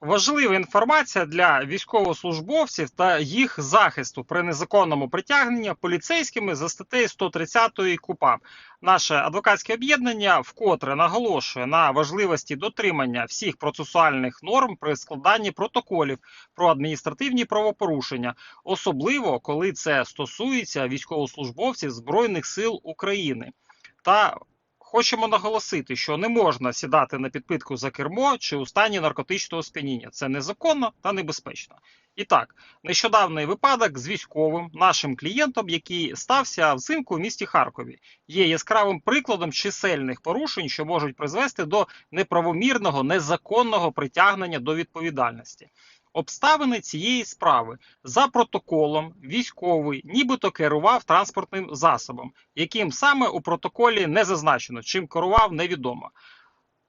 Важлива інформація для військовослужбовців та їх захисту при незаконному притягненні поліцейськими за статтею 130 КУПАП. Наше адвокатське об'єднання вкотре наголошує на важливості дотримання всіх процесуальних норм при складанні протоколів про адміністративні правопорушення, особливо коли це стосується військовослужбовців Збройних сил України. Та Хочемо наголосити, що не можна сідати на підпитку за кермо чи у стані наркотичного сп'яніння. Це незаконно та небезпечно. І так, нещодавний випадок з військовим нашим клієнтом, який стався взимку в місті Харкові, є яскравим прикладом чисельних порушень, що можуть призвести до неправомірного, незаконного притягнення до відповідальності. Обставини цієї справи за протоколом військовий нібито керував транспортним засобом, яким саме у протоколі не зазначено, чим керував невідомо.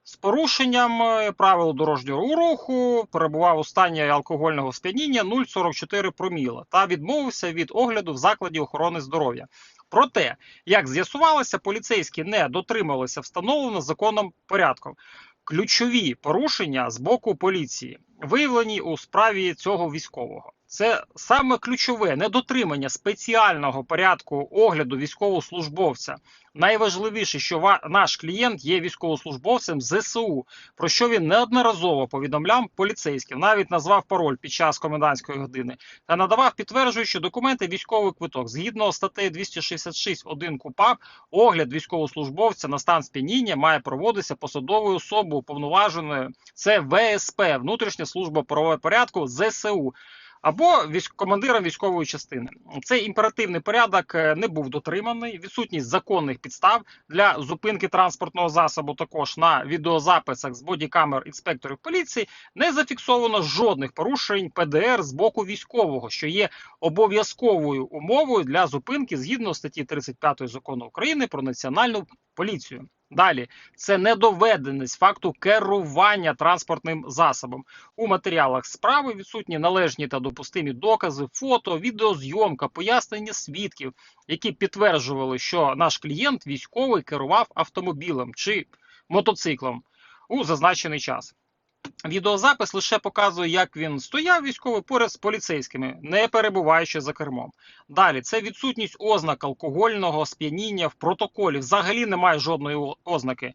З порушенням е, правил дорожнього руху перебував у стані алкогольного сп'яніння 0,44 проміла та відмовився від огляду в закладі охорони здоров'я. Проте, як з'ясувалося, поліцейські не дотрималися встановлено законом порядком. Ключові порушення з боку поліції виявлені у справі цього військового. Це саме ключове недотримання спеціального порядку огляду військовослужбовця. Найважливіше, що наш клієнт є військовослужбовцем ЗСУ, про що він неодноразово повідомляв поліцейським, навіть назвав пароль під час комендантської години та надавав підтверджуючі документи військовий квиток. Згідно статей 266.1 КУПАП, огляд військовослужбовця на стан сп'яніння має проводитися посадовою особою уповноваженою. Це ВСП, внутрішня служба правового порядку ЗСУ або командиром військової частини. Цей імперативний порядок е, не був дотриманий. Відсутність законних підстав для зупинки транспортного засобу також на відеозаписах з бодікамер інспекторів поліції не зафіксовано жодних порушень ПДР з боку військового, що є обов'язковою умовою для зупинки згідно статті 35 закону України про національну поліцію. Далі це недоведеність факту керування транспортним засобом. У матеріалах справи відсутні належні та допустимі докази, фото, відеозйомка, пояснення свідків, які підтверджували, що наш клієнт військовий керував автомобілем чи мотоциклом у зазначений час. Відеозапис лише показує, як він стояв військовий поряд з поліцейськими, не перебуваючи за кермом. Далі це відсутність ознак алкогольного сп'яніння в протоколі. Взагалі немає жодної ознаки.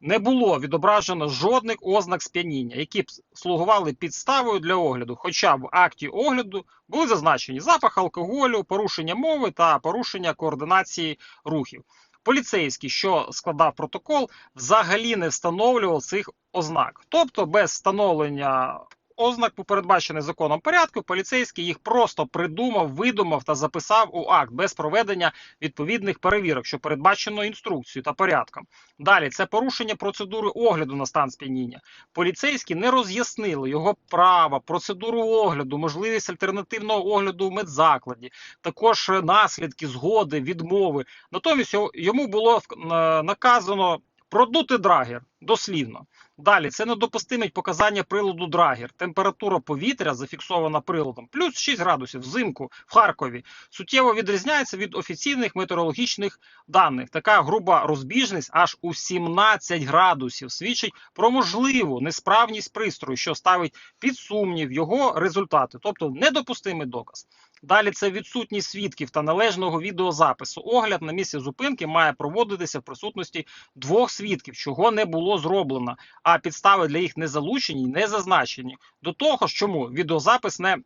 Не було відображено жодних ознак сп'яніння, які б слугували підставою для огляду. Хоча в акті огляду були зазначені запах алкоголю, порушення мови та порушення координації рухів. Поліцейський, що складав протокол, взагалі не встановлював цих ознак. Тобто, без встановлення ознак у передбачений законом порядку, поліцейський їх просто придумав, видумав та записав у акт без проведення відповідних перевірок, що передбачено інструкцією та порядком. Далі це порушення процедури огляду на стан сп'яніння. Поліцейські не роз'яснили його права, процедуру огляду, можливість альтернативного огляду в медзакладі, також наслідки згоди, відмови. Натомість йому було наказано продути драгер дослівно. Далі це недопустимить показання приладу драгер. Температура повітря зафіксована приладом плюс 6 градусів взимку в Харкові суттєво відрізняється від офіційних метеорологічних даних. Така груба розбіжність аж у 17 градусів свідчить про можливу несправність пристрою, що ставить під сумнів його результати, тобто недопустимий доказ. Далі це відсутність свідків та належного відеозапису. Огляд на місці зупинки має проводитися в присутності двох свідків, чого не було зроблено, а підстави для їх не залучені і не зазначені. До того ж, чому відеозапис не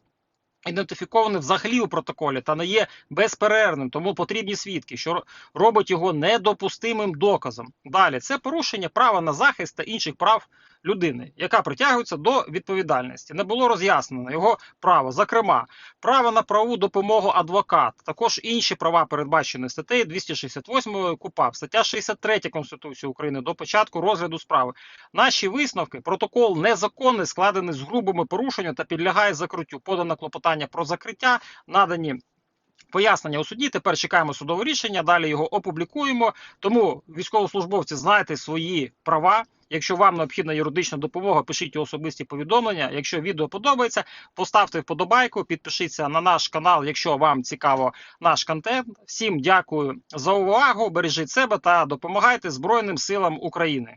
ідентифікований взагалі у протоколі та не є безперервним, тому потрібні свідки, що робить його недопустимим доказом. Далі це порушення права на захист та інших прав людини, яка притягується до відповідальності. Не було роз'яснено його право, зокрема, право на правову допомогу адвокат, також інші права передбачені статтею 268 КУПАП, стаття 63 Конституції України до початку розгляду справи. Наші висновки, протокол незаконний, складений з грубими порушеннями та підлягає закриттю. Подано клопотання про закриття, надані. Пояснення у суді. Тепер чекаємо судове рішення. Далі його опублікуємо. Тому військовослужбовці знайте свої права. Якщо вам необхідна юридична допомога, пишіть особисті повідомлення. Якщо відео подобається, поставте вподобайку, підпишіться на наш канал, якщо вам цікаво наш контент. Всім дякую за увагу. Бережіть себе та допомагайте Збройним силам України.